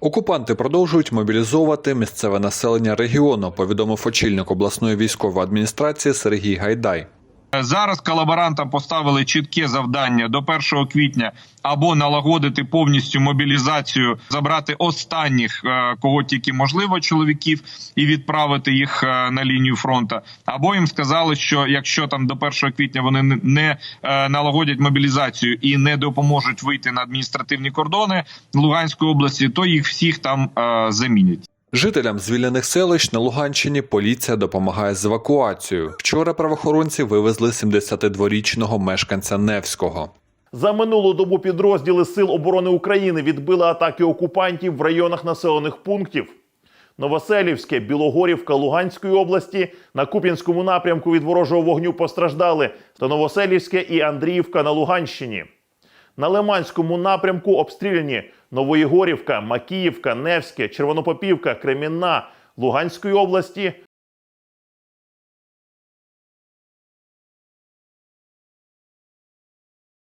Окупанти продовжують мобілізовувати місцеве населення регіону, повідомив очільник обласної військової адміністрації Сергій Гайдай. Зараз колаборантам поставили чітке завдання до 1 квітня або налагодити повністю мобілізацію, забрати останніх, е, кого тільки можливо, чоловіків, і відправити їх е, на лінію фронту. Або їм сказали, що якщо там до 1 квітня вони не- е, налагодять мобілізацію і не допоможуть вийти на адміністративні кордони Луганської області, то їх всіх там замінять. Жителям звільнених селищ на Луганщині поліція допомагає з евакуацією. Вчора правоохоронці вивезли 72-річного мешканця Невського. За минулу добу підрозділи Сил оборони України відбили атаки окупантів в районах населених пунктів. Новоселівське, Білогорівка Луганської області на Куп'янському напрямку від ворожого вогню постраждали та Новоселівське і Андріївка на Луганщині. На Лиманському напрямку обстріляні Новоєгорівка, Макіївка, Невське, Червонопопівка, Кремінна Луганської області,